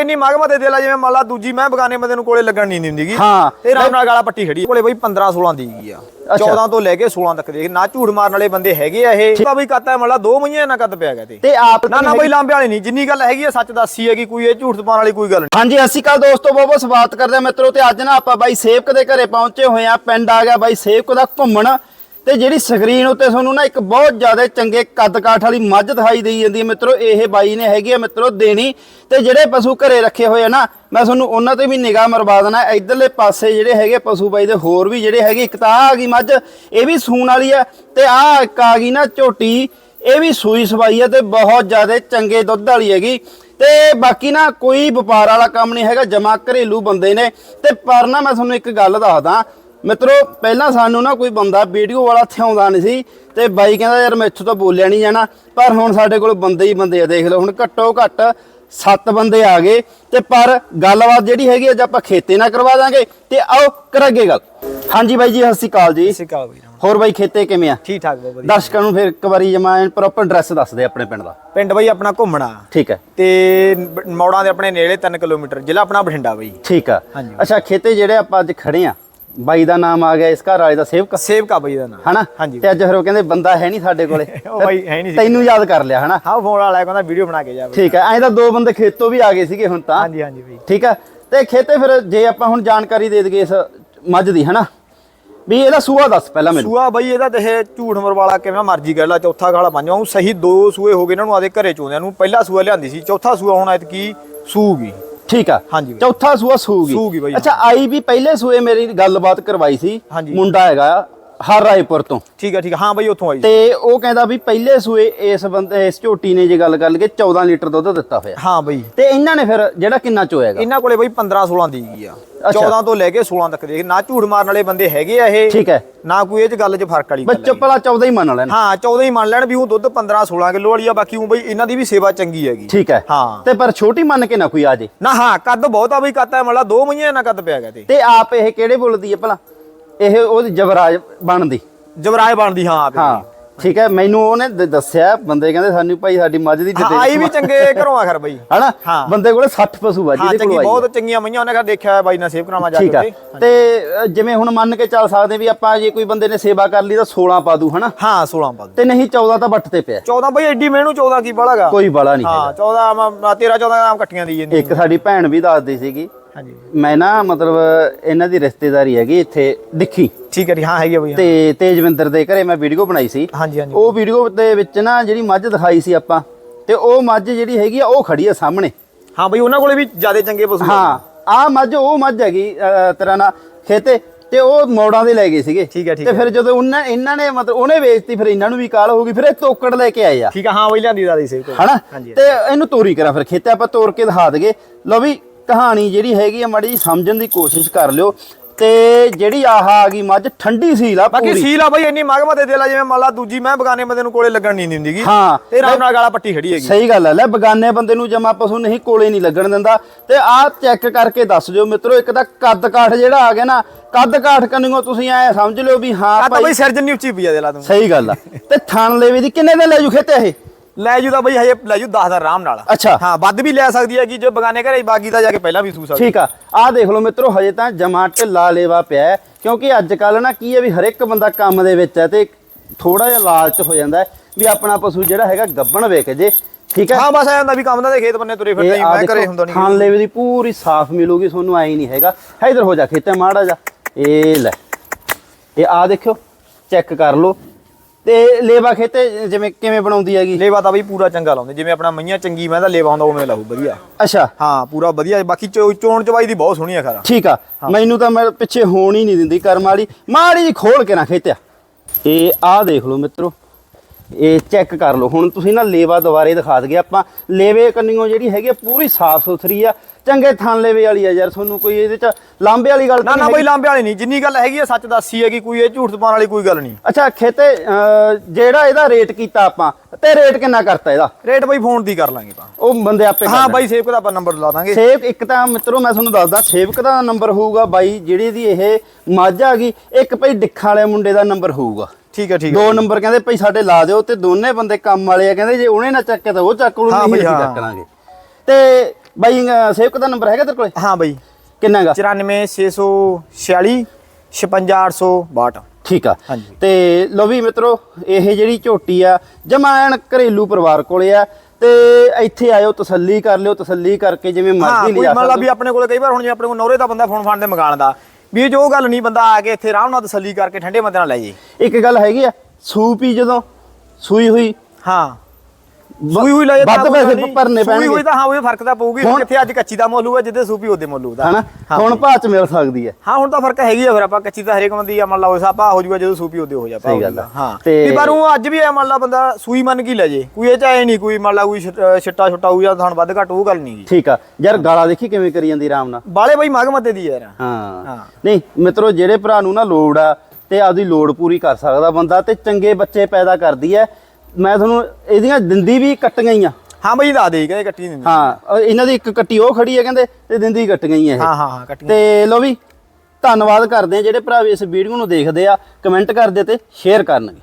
ਇੰਨੀ ਮਗਮਾ ਦੇ ਦੇ ਲਾ ਜਿਵੇਂ ਮੰਨ ਲਾ ਦੂਜੀ ਮੈਂ ਬਗਾਨੇ ਬੰਦੇ ਨੂੰ ਕੋਲੇ ਲੱਗਣ ਨਹੀਂ ਦਿੰਦੀਗੀ ਹਾਂ। ਤੇ ਆਰਾਮ ਨਾਲ ਗਾਲਾ ਪੱਟੀ ਖੜੀ। ਆ। ਕੋਲੇ ਬਈ 15 16 ਦੀ ਗਈ ਆ। ਅੱਛਾ। 14 ਤੋਂ ਲੈ ਕੇ 16 ਤੱਕ ਦੇ। ਨਾ ਝੂਠ ਮਾਰਨ ਵਾਲੇ ਬੰਦੇ ਹੈਗੇ ਆ ਇਹ। ਤਾਂ ਬਈ ਕੱਤਾ ਮੰਨ ਲਾ ਦੋ ਮਹੀਨੇ ਨਾ ਕੱਦ ਪਿਆ ਗਿਆ ਤੇ। ਤੇ ਆਪ ਨਾ ਨਾ ਬਈ ਲਾਂਬੇ ਵਾਲੀ ਨਹੀਂ। ਜਿੰਨੀ ਗੱਲ ਹੈਗੀ ਆ ਸੱਚ ਦੱਸੀ ਹੈਗੀ ਕੋਈ ਇਹ ਝੂਠ ਪਾਉਣ ਵਾਲੀ ਕੋਈ ਗੱਲ ਨਹੀਂ। ਹਾਂਜੀ ਅਸੀਂ ਕੱਲ ਦੋਸਤੋ ਬਹੁਤ ਬਹੁਤ ਸਵਾਗਤ ਕਰਦੇ ਹਾਂ ਮਿੱਤਰੋ। ਤੇ ਅੱਜ ਨਾ ਆਪਾਂ ਬਾਈ ਸੇਵਕ ਦੇ ਘਰੇ ਪਹੁੰਚੇ ਹੋਏ ਆ। ਪਿੰਡ ਆ ਗਿਆ ਬਾਈ ਸੇਵਕ ਦਾ ਘੁੰਮਣ। ਤੇ ਜਿਹੜੀ ਸਕਰੀਨ ਉੱਤੇ ਤੁਹਾਨੂੰ ਨਾ ਇੱਕ ਬਹੁਤ ਜ਼ਿਆਦਾ ਚੰਗੇ ਕੱਦ ਕਾਠ ਵਾਲੀ ਮੱਝ ਦਿਖਾਈ ਦੇਈ ਜਾਂਦੀ ਹੈ ਮਿੱਤਰੋ, ਇਹ ਬਾਈ ਨੇ ਹੈਗੀ ਆ ਮਿੱਤਰੋ ਦੇਣੀ। ਤੇ ਜਿਹੜੇ ਪਸ਼ੂ ਘਰੇ ਰੱਖੇ ਹੋਏ ਆ ਨਾ, ਮੈਂ ਤੁਹਾਨੂੰ ਉਹਨਾਂ ਤੇ ਵੀ ਨਿਗਾਹ ਮਰਵਾ ਦੇਣਾ। ਇਧਰਲੇ ਪਾਸੇ ਜਿਹੜੇ ਹੈਗੇ ਪਸ਼ੂ ਬਾਈ ਦੇ ਹੋਰ ਵੀ ਜਿਹੜੇ ਹੈਗੇ, ਇੱਕ ਤਾਂ ਆਹ ਆ ਗਈ ਮੱਝ, ਇਹ ਵੀ ਸੂਣ ਵਾਲੀ ਆ, ਤੇ ਆਹ ਇੱਕ ਆ ਗਈ ਨਾ ਝੋਟੀ, ਇਹ ਵੀ ਸੂਈ ਸਵਾਈ ਹੈ ਤੇ ਬਹੁਤ ਜ਼ਿਆਦਾ ਚੰਗੇ ਦੁੱਧ ਵਾਲੀ ਹੈਗੀ। ਤੇ ਬਾਕੀ ਨਾ ਕੋਈ ਵਪਾਰ ਵਾਲਾ ਕੰਮ ਨਹੀਂ ਹੈਗਾ, ਜਮਾ ਘਰੇਲੂ ਬੰਦੇ ਨੇ। ਤੇ ਪਰ ਨਾ ਮੈਂ ਤੁਹਾਨੂੰ ਇੱਕ ਗੱਲ ਦੱਸਦਾ ਮਿੱਤਰੋ ਪਹਿਲਾਂ ਸਾਨੂੰ ਨਾ ਕੋਈ ਬੰਦਾ ਵੀਡੀਓ ਵਾਲਾ ਥਿਆਉਂਦਾ ਨਹੀਂ ਸੀ ਤੇ ਬਾਈ ਕਹਿੰਦਾ ਯਾਰ ਮੈਂ ਇੱਥੋਂ ਤਾਂ ਬੋਲਿਆ ਨਹੀਂ ਜਾਣਾ। ਪਰ ਹੁਣ ਸਾਡੇ ਕੋਲ ਬੰਦੇ ਹੀ ਬੰਦੇ ਆ ਦੇਖ ਲਓ ਹੁਣ ਘੱਟੋ ਘੱਟ ਸੱਤ ਬੰਦੇ ਆ ਗਏ ਤੇ ਪਰ ਗੱਲਬਾਤ ਜਿਹੜੀ ਹੈਗੀ ਅੱਜ ਆਪਾਂ ਖੇਤੇ ਨਾਲ ਕਰਵਾ ਦਾਂਗੇ ਤੇ ਆਓ ਕਰਾਂਗੇ ਗੱਲ। ਹਾਂਜੀ ਬਾਈ ਜੀ ਸਤਿ ਸ਼੍ਰੀ ਅਕਾਲ ਜੀ। ਸਿੱਕਾ ਬਈ ਹੋਰ ਬਾਈ ਖੇਤੇ ਕਿਵੇਂ ਆ? ਠੀਕ ਠਾਕ ਵਧੀਆ। ਦਰਸ਼ਕਾਂ ਨੂੰ ਫਿਰ ਇੱਕ ਵਾਰੀ ਜਮਾ ਪ੍ਰੋਪਰ ਐਡਰੈਸ ਦੱਸ ਦੇ ਆਪਣੇ ਪਿੰਡ ਦਾ। ਪਿੰਡ ਬਈ ਆਪਣਾ ਘੁੰਮਣਾ। ਠੀਕ ਹੈ। ਤੇ ਮੌੜਾਂ ਦੇ ਆਪਣੇ ਨੇੜੇ 3 ਕਿਲੋਮੀਟਰ ਜ਼ਿਲ੍ਹਾ ਆਪਣਾ ਬਠਿੰਡਾ ਬਈ। ਠੀਕ ਆ। ਅੱਛਾ ਖੇਤੇ ਜਿਹੜੇ ਆਪਾਂ ਅੱਜ ਖੜੇ ਆ ਬਾਈ ਦਾ ਨਾਮ ਆ ਗਿਆ ਇਸ ਘਰ ਵਾਲੇ ਦਾ ਸੇਵਕ। ਸੇਵਕਾ ਬਈ ਦਾ ਨਾਮ। ਹਨਾ? ਹਾਂਜੀ ਤੇ ਅੱਜ ਫਿਰ ਉਹ ਕਹਿੰਦੇ ਬੰਦਾ ਹੈ ਨਹੀਂ ਸਾਡੇ ਕੋਲੇ। ਉਹ ਬਾਈ ਹੈ ਨਹੀਂ ਸੀ। ਤੈਨੂੰ ਯਾਦ ਕਰ ਲਿਆ ਹਨਾ? ਹਾਂ ਫੋਨ ਵਾਲਾ ਕਹਿੰਦਾ ਵੀਡੀਓ ਬਣਾ ਕੇ ਜਾ ਠੀਕ ਹੈ ਐਂ ਤਾਂ ਦੋ ਬੰਦੇ ਖੇਤੋਂ ਵੀ ਆ ਗਏ ਸੀਗੇ ਹੁਣ ਤਾਂ। ਹਾਂਜੀ ਹਾਂਜੀ ਬਈ। ਠੀਕ ਆ ਤੇ ਖੇਤੇ ਫਿਰ ਜੇ ਆਪਾਂ ਹੁਣ ਜਾਣਕਾਰੀ ਦੇ ਦਈਏ ਇਸ ਮੱਝ ਦੀ ਹਨਾ? ਵੀ ਇਹਦਾ ਸੂਆ ਦੱਸ ਪਹਿਲਾਂ ਮੈਨੂੰ। ਸੂਆ ਬਈ ਇਹਦਾ ਤੇ ਇਹ ਝੂਠ ਮਰ ਵਾਲਾ ਕਿਵੇਂ ਮਰਜ਼ੀ ਕਰ ਲਾ ਚੌਥਾ ਗਾਲਾ ਪੰਜਵਾਂ ਉਹ ਸਹੀ ਦੋ ਸੂਏ ਹੋ ਗਏ ਇਹਨਾਂ ਨੂੰ ਆਦੇ ਘਰੇ ਚੋਂਦਿਆਂ ਨੂੰ। ਪਹਿਲਾ ਸੂਆ ਲਿਆਂਦੀ ਸੀ ਚੌਥਾ ਸੂਆ ਹੁਣ ਐਤਕੀ ਸੂਗੀ ਠੀਕ ਆ। ਹਾਂਜੀ ਬਈ। ਚੌਥਾ ਸੂਆ ਸੂਗੀ। ਸੂਗੀ ਬਈ, ਅੱਛਾ ਆਈ ਵੀ ਪਹਿਲੇ ਸੂਏ ਮੇਰੀ ਗੱਲਬਾਤ ਕਰਵਾਈ ਸੀ। ਹਾਂਜੀ। ਮੁੰਡਾ ਹੈਗਾ ਹਰ ਰਾਏਪੁਰ ਤੋਂ। ਠੀਕ ਆ ਠੀਕ ਆ। ਹਾਂ ਬਈ ਉੱਥੋਂ ਆਈ। ਤੇ ਉਹ ਕਹਿੰਦਾ ਵੀ ਪਹਿਲੇ ਸੂਏ ਇਸ ਬੰਦੇ ਇਸ ਝੋਟੀ ਨੇ ਜੇ ਗੱਲ ਕਰ ਲਈਏ 14 ਲੀਟਰ ਦੁੱਧ ਦਿੱਤਾ ਹੋਇਆ। ਹਾਂ ਬਈ। ਤੇ ਇਹਨਾਂ ਨੇ ਫਿਰ ਜਿਹੜਾ ਕਿੰਨਾ ਚੋਇਆਗਾ ਇਹਨਾਂ ਕੋਲੇ ਬਈ 15 16 ਦੀ ਗਈ ਆ। 14 ਤੋਂ ਲੈ ਕੇ 16 ਤੱਕ ਦੇ ਨਾ ਝੂਠ ਮਾਰਨ ਵਾਲੇ ਬੰਦੇ ਹੈਗੇ ਆ ਇਹ ਠੀਕ ਹੈ। ਨਾ ਕੋਈ ਇਹ ਚ ਗੱਲ 'ਚ ਫ਼ਰਕ ਵਾਲੀ ਗੱਲ ਬੱਚੋ। ਭਲਾ 14 ਹੀ ਮੰਨ ਲੈਣ। ਹਾਂ 14 ਹੀ ਮੰਨ ਲੈਣ ਵੀ ਉਹ ਦੁੱਧ 15 16 ਕਿਲੋ ਵਾਲੀ ਆ ਬਾਕੀ ਉਹ ਬਈ ਇਹਨਾਂ ਦੀ ਵੀ ਸੇਵਾ ਚੰਗੀ ਹੈਗੀ। ਠੀਕ ਹੈ। ਹਾਂ। ਤੇ ਪਰ ਛੋਟੀ ਮੰਨ ਕੇ ਨਾ ਕੋਈ ਆ ਜੇ। ਨਾ ਹਾਂ ਕੱਦ ਬਹੁਤ ਆ ਬਈ ਕੱਦ ਹੈ ਮਤਲਬ ਦੋ ਮਹੀਨੇ ਨਾ ਕੱਦ ਪਿਆ ਗਿਆ ਤੇ। ਤੇ ਆਪ ਇਹ ਕਿਹੜੇ ਬੋਲਦੀ ਹੈ ਭਲਾ? ਇਹ ਉਹਦੀ ਜਵਰਾਜ ਬਣਦੀ। ਜਵਰਾਏ ਬਣਦੀ ਹਾਂ ਆਪੇ ਹਾਂ। ਠੀਕ ਹੈ ਮੈਨੂੰ ਉਹਨੇ ਦ- ਦੱਸਿਆ ਬੰਦੇ ਕਹਿੰਦੇ ਸਾਨੂੰ ਭਾਈ ਸਾਡੀ ਮੱਝ ਦੀ ਹਾਂ, ਆਈ ਵੀ ਚੰਗੇ ਘਰੋਂ ਆ ਖਰ ਬਈ। ਹਨਾ? ਹਾਂ। ਬੰਦੇ ਕੋਲੇ 60 ਪਸ਼ੂ ਆ ਹਾਂ ਜਿਹਦੇ ਚੰਗੀ ਕੋਲ ਆਈ ਬਹੁਤ ਚੰਗੀਆਂ ਮਈਆਂ ਉਹਨੇ ਘਰ ਦੇਖਿਆ ਬਾਈ ਨਾਲ ਸੇਵ ਕਰਾਵਾਂ ਜਾ ਕੇ ਠੀਕ ਆ। ਉੱਥੇ। ਤੇ ਅ, ਜਿਵੇਂ ਹੁਣ ਮੰਨ ਕੇ ਚੱਲ ਸਕਦੇ ਵੀ ਆਪਾਂ ਜੇ ਕੋਈ ਬੰਦੇ ਨੇ ਸੇਵਾ ਕਰ ਲਈ ਤਾਂ 16 ਪਾ ਦੂ ਹਨਾ? ਹਾਂ 16 ਪਾ ਤੇ ਨਹੀਂ 14 ਤਾਂ ਵੱਟ ਤੇ ਪਿਆ। 14 ਬਈ ਐਡੀ ਮੈਨੂੰ 14 ਕੀ ਬੜਾਗਾ ਕੋਈ ਬਾਲਾ ਨਹੀਂ ਹਾਂ ਹੈਗਾ। 14 ਮ- 13 14 ਗ੍ਰਾਮ ਕੱਟੀਆਂ ਦੀ ਜਾਂਦੀ ਇੱਕ ਸਾਡੀ ਭੈਣ ਵੀ ਦੱਸਦੀ ਸੀਗੀ ਹਾਂਜੀ। ਮੈਂ ਨਾ ਮਤਲਬ ਇਹਨਾਂ ਦੀ ਰਿਸ਼ਤੇਦਾਰੀ ਹੈਗੀ ਇੱਥੇ ਦਿੱਖੀ। ਠੀਕ ਹੈ ਜੀ ਹਾਂ ਹੈਗੀ ਆ ਬਈ ਹਾਂ। ਤੇ ਤੇਜਵਿੰਦਰ ਦੇ ਘਰੇ ਮੈਂ ਵੀਡੀਓ ਬਣਾਈ ਸੀ। ਹਾਂਜੀ ਹਾਂਜੀ। ਉਹ ਵੀਡੀਓ ਦੇ ਵਿੱਚ ਨਾ ਜਿਹੜੀ ਮੱਝ ਦਿਖਾਈ ਸੀ ਆਪਾਂ ਤੇ ਉਹ ਮੱਝ ਜਿਹੜੀ ਹੈਗੀ ਆ ਉਹ ਖੜੀ ਆ ਸਾਹਮਣੇ। ਹਾਂ ਬਈ ਉਹਨਾਂ ਕੋਲੇ ਵੀ ਜ਼ਿਆਦਾ ਚੰਗੇ ਪਸ਼ੂ ਆ। ਹਾਂ ਆ ਮੱਝ ਉਹ ਮੱਝ ਹੈਗੀ ਤੇਰਾ ਨਾ ਖੇਤੇ ਤੇ ਉਹ ਮੋੜਾਂ ਦੇ ਲੈ ਗਏ ਸੀਗੇ। ਠੀਕ ਹੈ, ਠੀਕ ਤੇ ਫਿਰ ਜਦੋਂ ਉਹਨਾਂ ਇਹਨਾਂ ਨੇ ਮਤਲਬ ਉਹਨੇ ਵੇਚਤੀ ਫਿਰ ਇਹਨਾਂ ਨੂੰ ਵੀ ਕਾਲ ਹੋ ਗਈ ਫਿਰ ਇਹ ਤੋਕੜ ਲੈ ਕੇ ਆਏ ਆ। ਠੀਕ ਆ ਹਾਂ ਬਈ ਲਿਆਂਦੀ ਦਾਦੀ ਸੇਵ ਹਨਾ? ਹਾਂਜੀ ਤੇ ਇਹਨੂੰ ਤੋਰੀ ਕਰਾਂ ਫਿਰ ਖੇਤੇ ਆਪਾਂ ਤੋੜ ਕੇ ਦਿਖਾ ਦਗੇ ਲਓ ਵੀ ਕਹਾਣੀ ਜਿਹੜੀ ਹੈਗੀ ਆ ਮਾੜੀ ਸਮਝਣ ਦੀ ਕੋਸ਼ਿਸ਼ ਕਰ ਲਿਓ। ਤੇ ਜਿਹੜੀ ਆਹ ਆ ਗਈ ਮੱਝ ਠੰਡੀ ਸੀਲ ਆ ਬਾਕੀ ਸੀਲ ਆ ਬਈ ਇੰਨੀ ਮਗਮਾ ਦੇ ਦੇ ਲਾ ਜਿਵੇਂ ਮੰਨ ਲਾ ਦੂਜੀ ਮੈਂ ਬਗਾਨੇ ਬੰਦੇ ਨੂੰ ਕੋਲੇ ਲੱਗਣ ਨਹੀਂ ਦਿੰਦੀਗੀ ਹਾਂ। ਤੇ ਆਰਾਮ ਨਾਲ ਗਾਲਾ ਪੱਟੀ ਖੜੀ ਹੈਗੀ। ਸਹੀ ਗੱਲ ਹੈ ਲੈ ਬਗਾਨੇ ਬੰਦੇ ਨੂੰ ਜਮਾ ਪਸ਼ੂ ਨਹੀਂ ਕੋਲੇ ਨਹੀਂ ਲੱਗਣ ਦਿੰਦਾ। ਤੇ ਆਹ ਚੈੱਕ ਕਰਕੇ ਦੱਸ ਦਿਓ ਮਿੱਤਰੋ ਇੱਕ ਤਾਂ ਕੱਦ ਕਾਠ ਜਿਹੜਾ ਆ ਗਿਆ ਨਾ ਕੱਦ ਕਾਠ ਕੰਨਿਓ ਤੁਸੀਂ ਐ ਸਮਝ ਲਿਓ ਵੀ ਹਾਂ ਆ ਤਾਂ ਭਾਈ ਬਈ ਸਿਰ ਜੰਨੀ ਉੱਚੀ ਪਈ ਆ ਦੇ ਲਾ ਤੂੰ। ਸਹੀ ਗੱਲ ਆ। ਤੇ ਥਣ ਲੈਵੇ ਦੀ ਕਿੰਨੇ ਦੇ ਲੈ ਜੂ ਖੇਤੇ ਇਹ? ਲੈ ਜੂ ਤਾਂ ਬਈ ਹਜੇ ਲੈ ਜੂ 10 ਦਾ ਆਰਾਮ ਨਾਲ। ਅੱਛਾ। ਹਾਂ ਵੱਧ ਵੀ ਲੈ ਸਕਦੀ ਹੈ ਕਿ ਜੋ ਬਗਾਨੇ ਘਰੇ ਬਾਗੀ ਦਾ ਜਾ ਕੇ ਪਹਿਲਾਂ ਵੀ ਸੂ ਸਕਦੀ। ਠੀਕ ਆ। ਆਹ ਦੇਖ ਲਓ ਮਿੱਤਰੋ ਹਜੇ ਤਾਂ ਜਮਾ ਢਿੱਲਾ ਲੇਵਾ ਪਿਆ ਕਿਉਂਕਿ ਅੱਜ ਕੱਲ ਨਾ ਕੀ ਹੈ ਵੀ ਹਰ ਇੱਕ ਬੰਦਾ ਕੰਮ ਦੇ ਵਿੱਚ ਹੈ ਤੇ ਥੋੜਾ ਜਿਹਾ ਲਾਲਚ ਹੋ ਜਾਂਦਾ ਵੀ ਆਪਣਾ ਪਸ਼ੂ ਜਿਹੜਾ ਹੈਗਾ ਗੱਬਣ ਵੇਚ ਜੇ ਠੀਕ ਹੈ? ਹਾਂ ਬਸ ਐ ਹੁੰਦਾ ਵੀ ਕੰਮ ਦਾ ਦੇ ਖੇਤ ਬੰਨੇ ਤੁਰੇ ਫਿਰਦੇ ਆ ਮੈਂ ਘਰੇ ਹੁੰਦਾ ਨਹੀਂ ਥਣ ਲੇਵੇ ਦੀ ਪੂਰੀ ਸਾਫ਼ ਮਿਲੂਗੀ ਤੁਹਾਨੂੰ ਐ ਨਹੀਂ ਹੈਗਾ। ਇਧਰ ਹੋ ਜਾ ਖੇਤੇ ਮਾੜਾ ਜਾ ਇਹ ਲੈ। ਇਹ ਆ ਦੇਖਿਓ ਚੈੱਕ ਕਰ ਲਓ। ਤੇ ਲੇਵਾ ਖੇਤੇ ਜਿਵੇਂ ਕਿਵੇਂ ਬਣਾਉਂਦੀ ਹੈਗੀ? ਲੇਵਾ ਤਾਂ ਬਈ ਪੂਰਾ ਚੰਗਾ ਲਾਉਂਦੇ ਜਿਵੇਂ ਆਪਣਾ ਮਈਆਂ ਚੰਗੀ ਮੈਂ ਤਾਂ ਲੇਵਾ ਹੁੰਦਾ ਉਵੇਂ ਲਾਉ ਵਧੀਆ। ਅੱਛਾ। ਹਾਂ ਪੂਰਾ ਵਧੀਆ ਬਾਕੀ ਚੋਣ ਚਵਾਈ ਦੀ ਬਹੁਤ ਸੋਹਣੀ ਆ ਖਰਾ। ਠੀਕ ਆ। ਮੈਨੂੰ ਤਾਂ ਮੈਂ ਪਿੱਛੇ ਹੋਣ ਹੀ ਨਹੀਂ ਦਿੰਦੀ ਕਰਮ ਵਾਲੀ ਮਾੜੀ ਜੀ ਖੋਲ ਕੇ ਨਾ ਖੇਤਿਆ। ਇਹ ਆਹ ਦੇਖ ਲਓ ਮਿੱਤਰੋ। ਇਹ ਚੈੱਕ ਕਰ ਲਓ। ਹੁਣ ਤੁਸੀਂ ਨਾ ਲੇਵਾ ਦੁਬਾਰੇ ਦਿਖਾ ਦਗੇ ਆਪਾਂ ਲੇਵੇ ਕੰਨੀਓ ਜਿਹੜੀ ਹੈਗੀ ਪੂਰੀ ਸਾਫ਼ ਸੁਥਰੀ ਆ। ਚੰਗੇ ਥਣ ਲੇਵੇ ਵਾਲੀ ਆ ਯਾਰ ਤੁਹਾਨੂੰ ਕੋਈ ਇਹਦੇ ਚ ਲਾਂਬੇ ਵਾਲੀ ਗੱਲ ਨਾ ਨਾ ਬਈ। ਲਾਂਬੇ ਵਾਲੀ ਨਹੀਂ। ਜਿੰਨੀ ਗੱਲ ਹੈਗੀ ਆ ਸੱਚ ਦੱਸੀ ਹੈਗੀ ਕੋਈ ਇਹ ਝੂਠ ਪਾਉਣ ਵਾਲੀ ਕੋਈ ਗੱਲ ਨਹੀਂ। ਅੱਛਾ ਖੇਤੇ ਜਿਹੜਾ ਇਹਦਾ ਰੇਟ ਕੀਤਾ ਆਪਾਂ ਤੇ ਰੇਟ ਕਿੰਨਾ ਕਰਤਾ ਇਹਦਾ? ਰੇਟ ਬਈ ਫੋਨ ਦੀ ਕਰ ਲਾਂਗੇ ਤਾਂ ਉਹ ਬੰਦੇ ਆਪੇ ਹਾਂ ਬਾਈ ਸੇਵ ਦਾ ਆਪਾਂ ਨੰਬਰ ਲਾ ਦਾਂਗੇ। ਸੇਵ ਇੱਕ ਤਾਂ ਮਿੱਤਰੋ ਮੈਂ ਤੁਹਾਨੂੰ ਦੱਸਦਾ ਸੇਵਕ ਦਾ ਨੰਬਰ ਹੋਊਗਾ ਬਾਈ ਜਿਹੜੀ ਦੀ ਇਹ ਮੱਝ ਆ ਗਈ ਇੱਕ ਭਈ ਡਿੱਖਾਂ ਵਾਲੇ ਮੁੰਡੇ ਦਾ ਨੰਬਰ ਹੋਊਗਾ। ਠੀਕ ਹੈ ਠੀਕ ਹੈ ਦੋ ਨੰਬਰ ਕਹਿੰਦੇ ਭਈ ਸਾਡੇ ਲਾ ਦਿਓ ਤੇ ਦੋਨੇ ਬੰਦੇ ਕੰਮ ਵਾਲੇ ਆ ਕਹਿੰਦੇ ਜੇ ਉਹਨੇ ਨਾ ਚੱਕੇ ਤਾਂ ਉਹ ਚੱਕ ਲੂ ਹਾਂ ਨਹੀਂ ਅਸੀਂ ਹਾਂ। ਚੱਕਣਾਗੇ ਤੇ ਬਾਈ ਸੇਵਕ ਦਾ ਨੰਬਰ ਹੈਗਾ ਤੇਰੇ ਕੋਲੇ? ਹਾਂ ਬਈ। ਕਿੰਨਾਗਾ? 94646 56862 ਠੀਕ ਆ। ਤੇ ਲੋ ਵੀ ਮਿੱਤਰੋ ਇਹ ਜਿਹੜੀ ਝੋਟੀ ਆ ਜਮਾ ਐਨ ਘਰੇਲੂ ਪਰਿਵਾਰ ਕੋਲੇ ਆ ਤੇ ਇੱਥੇ ਆਇਓ ਤਸੱਲੀ ਕਰ ਲਿਓ ਤਸੱਲੀ ਕਰਕੇ ਜਿਵੇਂ ਹਾਂ ਮਰਜ਼ੀ ਲਿਆ ਲਾ ਸਕਦੇ ਵੀ ਆਪਣੇ ਕੋਲ ਕਈ ਵਾਰ ਹੁਣ ਜੇ ਆਪਣੇ ਕੋਲ ਨੌਰੇ ਦਾ ਬੰਦਾ ਫੋਨ ਫਾਨ ਦੇ ਮਗਾਣ ਦਾ ਵੀ ਜੋ ਗੱਲ ਨਹੀਂ ਬੰਦਾ ਆ ਕੇ ਇੱਥੇ ਆਰਾਮ ਨਾਲ ਤਸੱਲੀ ਕਰਕੇ ਠੰਡੇ ਮੱਤੇ ਨਾਲ ਲੈ ਜੇ। ਇੱਕ ਗੱਲ ਹੈਗੀ ਆ ਸੂਪ ਹੀ ਜਦੋਂ ਸੂਈ ਹੋਈ ਹਾਂ। ਸੂਈ ਹੋਈ ਲੈ ਜੇ ਵੱਧ ਪੈਸੇ। ਭਰਨੇ ਸੂਈ ਹੋਈ ਪੈਣਗੇ। ਤਾਂ ਹਾਂ ਉਹ ਫ਼ਰਕ ਤਾਂ ਪਊਗੀ। ਕਿੱਥੇ ਅੱਜ ਕੱਚੀ ਦਾ ਮੁੱਲ ਹੋਊਗਾ ਜਿੱਦੇ ਸੂਪੀ ਉਹਦੇ ਮੁੱਲ ਹੋਊਗਾ। ਹਨਾ? ਹਾਂ। ਹੁਣ ਭਾਅ ਚ ਮਿਲ ਸਕਦੀ ਹੈ। ਹਾਂ ਹੁਣ ਤਾਂ ਫ਼ਰਕ ਹੈਗੀ ਆ ਫਿਰ ਆਪਾਂ ਕੱਚੀ ਤਾਂ ਹਰੇਕ ਬੰਦੀ ਆ ਮੰਨ ਲਾ ਉਹ ਸਾਪਾ ਹੋ ਜੂਗਾ ਜਦੋਂ ਸੂਪੀ ਉਹਦੇ ਹੋ ਜਾ ਸਹੀ ਗੱਲ ਆ। ਹਾਂ। ਤੇ- ਪਰ ਉਹ ਅੱਜ ਵੀ ਐ ਮੰਨ ਲਾ ਬੰਦਾ ਸੂਈ ਮੰਨ ਕੇ ਹੀ ਲੈ ਜੇ। ਕੋਈ ਇਹ ਚਾਹੇ ਨਹੀਂ ਕੋਈ ਮੰਨ ਲਾ ਕੋਈ ਛਿੱਟਾ ਛੁੱਟਾ ਹੋਊ ਜਾਂ ਤੁਹਾਨੂੰ ਵੱਧ ਘੱਟ ਉਹ ਗੱਲ ਨਹੀਂ ਠੀਕ ਆ। ਯਾਰ ਗਾਲਾਂ ਦੇਖੀ ਕਿਵੇਂ ਕਰੀ ਜਾਂਦੀ ਆਰਾਮ ਨਾਲ? ਬਾਲੇ ਬਾਈ ਮਗ ਮੱਤੇ ਦੀ ਯਾਰ। ਹਾਂ। ਹਾਂ। ਨਹੀਂ ਮਿੱਤਰੋ ਜਿਹੜੇ ਭਰਾ ਨੂੰ ਨਾ ਲੋੜ ਆ ਤੇ ਆਪਦੀ ਲੋੜ ਪੂਰੀ ਕਰ ਸਕਦਾ ਬੰਦਾ ਤੇ ਚੰਗੇ ਬੱਚੇ ਪੈਦਾ ਕਰਦੀ ਐ ਮੈਂ ਤੁਹਾਨੂੰ ਇਹਦੀਆਂ ਦਿੰਦੀ ਵੀ ਕੱਟੀਆਂ ਹੀ ਆ। ਹਾਂ ਬਈ ਦਾ ਦੇ ਕਹਿੰਦੇ ਕੱਟੀ ਨਹੀਂ ਹਾਂ ਇਹਨਾਂ ਦੀ ਇੱਕ ਕੱਟੀ ਉਹ ਖੜੀ ਹੈ ਕਹਿੰਦੇ ਤੇ ਦਿੰਦੀ ਹੀ ਆ ਇਹ। ਹਾਂ ਹਾਂ ਹਾਂ ਕੱਟੀ ਤੇ ਲੋ ਵੀ ਧੰਨਵਾਦ ਕਰਦੇ ਆ ਜਿਹੜੇ ਭਰਾ ਵੀ ਇਸ ਵੀਡੀਓ ਨੂੰ ਦੇਖਦੇ ਆ ਕਮੈਂਟ ਕਰਦੇ ਤੇ ਸ਼ੇਅਰ ਕਰਨਗੇ।